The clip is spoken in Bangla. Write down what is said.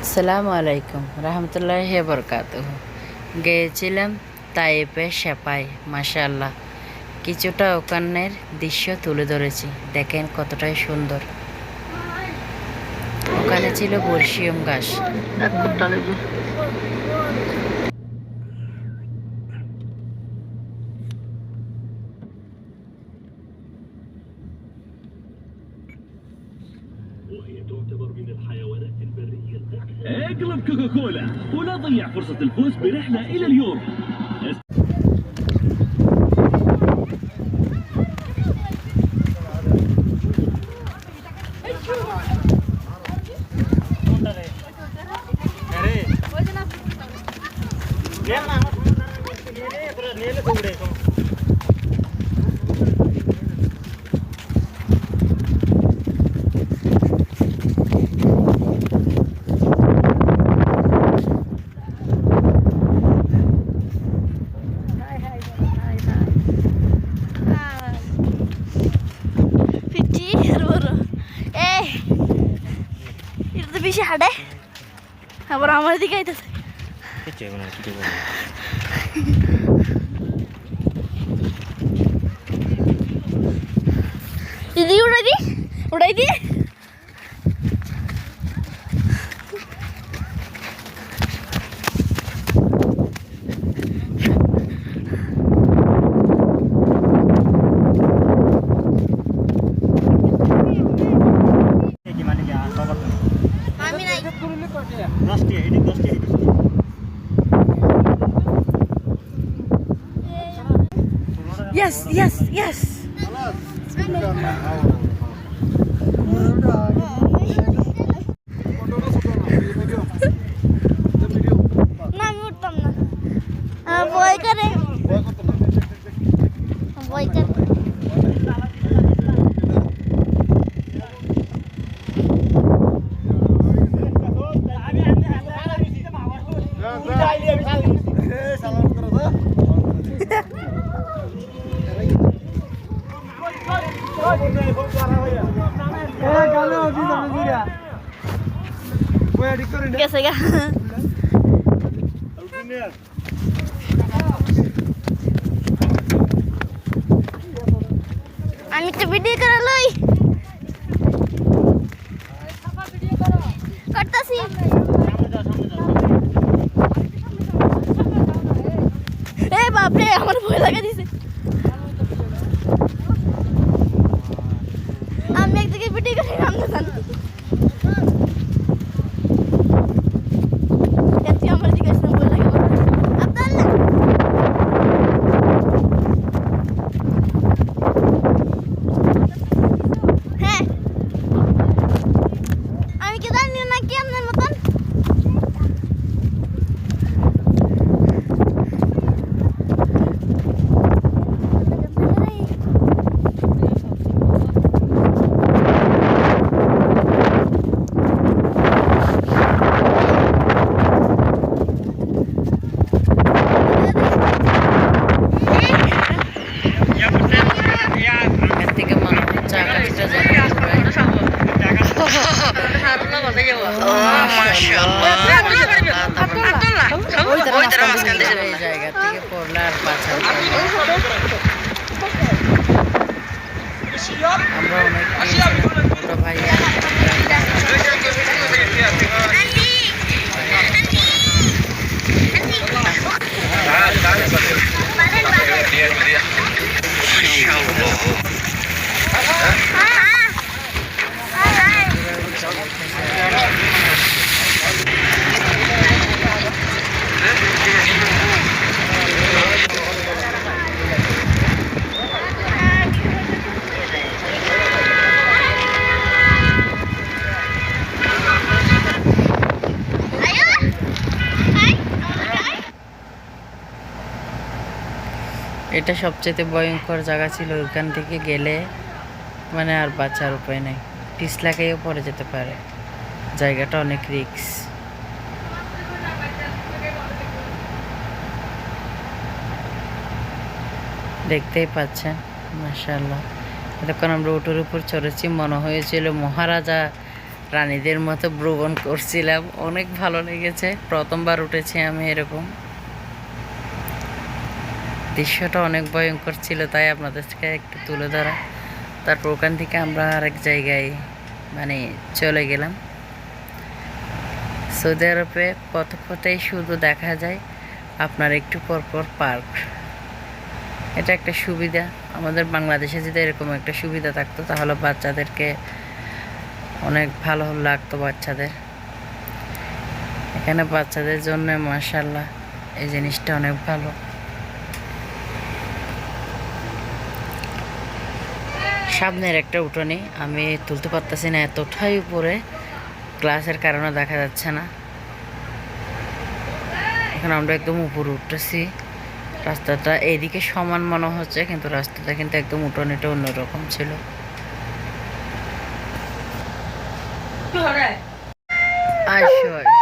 আসসালামু আলাইকুম রহমতুল্লাহ বরকাত গিয়েছিলাম তাইপে সেপাই মাসাল্লাহ কিছুটা ওখানের দৃশ্য তুলে ধরেছি দেখেন কতটাই সুন্দর ওখানে ছিল বর্ষিয়ম গাছ وهي تعتبر من الحيوانات البرية اقلب كوكا كولا ولا تضيع فرصة الفوز برحلة إلى اليوم Yeah, আবার আমার দিকে আইতেছে। দিদি উড়াই দি উড়াই দি আমি নাই ইয়েস ইয়েস ইয়েস না আমি উঠতাম না আহ, ভয় করে ভয় করে গেছে গা। আমি তো ভিডিও করে লই। করতাছি। বাপরে আমার ভয় লাগা দিছে। আমি একদিকে ভিডিও করে নামতে জানি এতে আমার দিকে আসলে ভয় লাগে আব্দুল্লাহ হ্যাঁ আমি কি জানি না কি আপনার মতন এখান থেকে মনে হচ্ছে আকাশটা যেন ওই জায়গা থেকে পড়লে আর বাঁচা আমরা অনেক এটা সবচেয়ে ভয়ঙ্কর জায়গা ছিল ওইখান থেকে গেলে মানে আর বাঁচার উপায় নেই। পিছলাকেও পড়ে যেতে পারে। জায়গাটা অনেক রিক্স। দেখতেই পাচ্ছেন মাশাল্লাহ এতক্ষণ আমরা উটোর উপর চড়েছি, মনে হয়েছিল মহারাজা রানীদের মতো ভ্রমণ করছিলাম। অনেক ভালো লেগেছে। প্রথমবার উঠেছি আমি এরকম। দৃশ্যটা অনেক ভয়ঙ্কর ছিল, তাই আপনাদের থেকে একটু তুলে ধরা। তারপর ওখান থেকে আমরা আরেক জায়গায় মানে চলে গেলাম। সৌদি আরবে পথ পথেই শুধু দেখা যায় আপনার একটু পরপর পার্ক। এটা একটা সুবিধা। আমাদের বাংলাদেশে যদি এরকম একটা সুবিধা থাকতো, তাহলে বাচ্চাদেরকে অনেক ভালো লাগতো বাচ্চাদের। এখানে বাচ্চাদের জন্য মার্শাল্লাহ এই জিনিসটা অনেক ভালো। সামনের একটা উঠোনি। আমি তুলতে পারতেছি না এতটাই উপরে। ক্লাসের কারণে দেখা যাচ্ছে না। এখন আমরা একদম উপরে উঠতেছি। রাস্তাটা এইদিকে সমান মনে হচ্ছে কিন্তু রাস্তাটা কিন্তু একদম উঠোনিটা অন্যরকম ছিল। আসো।